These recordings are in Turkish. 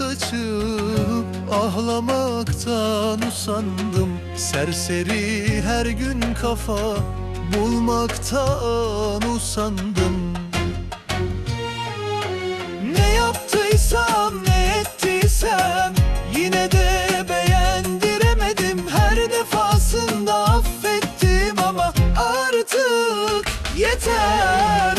açıp Ağlamaktan usandım. Serseri her gün kafa Bulmaktan usandım. Ne yaptıysam ne ettiysem Yine de beğendiremedim. Her defasında affettim ama artık yeter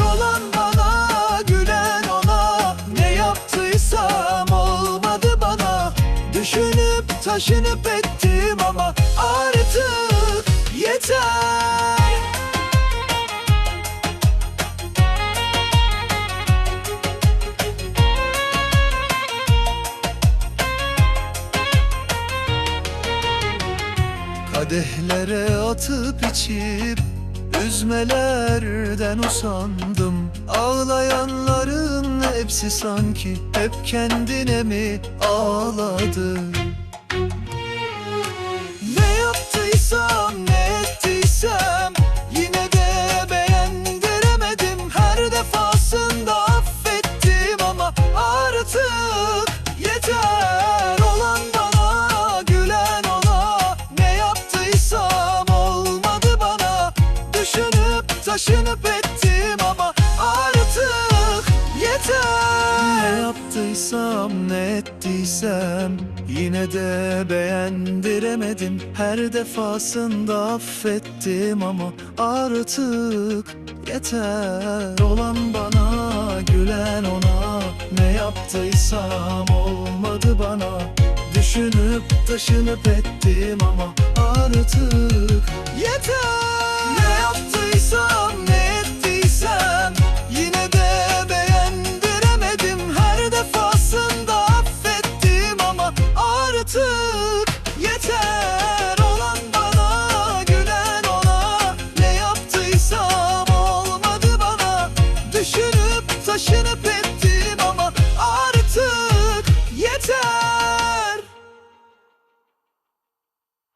taşınıp ettim ama artık yeter. Kadehlere atıp içip Üzmelerden usandım. Ağlayanların hepsi sanki Hep kendine mi ağladı Taşınıp ettim ama artık yeter. Ne yaptıysam ne ettiysem Yine de beğendiremedim. Her defasında affettim ama artık yeter. Olan bana gülen ona. Ne yaptıysam olmadı bana. Düşünüp taşınıp ettim ama artık yeter. Ne yaptıysam ne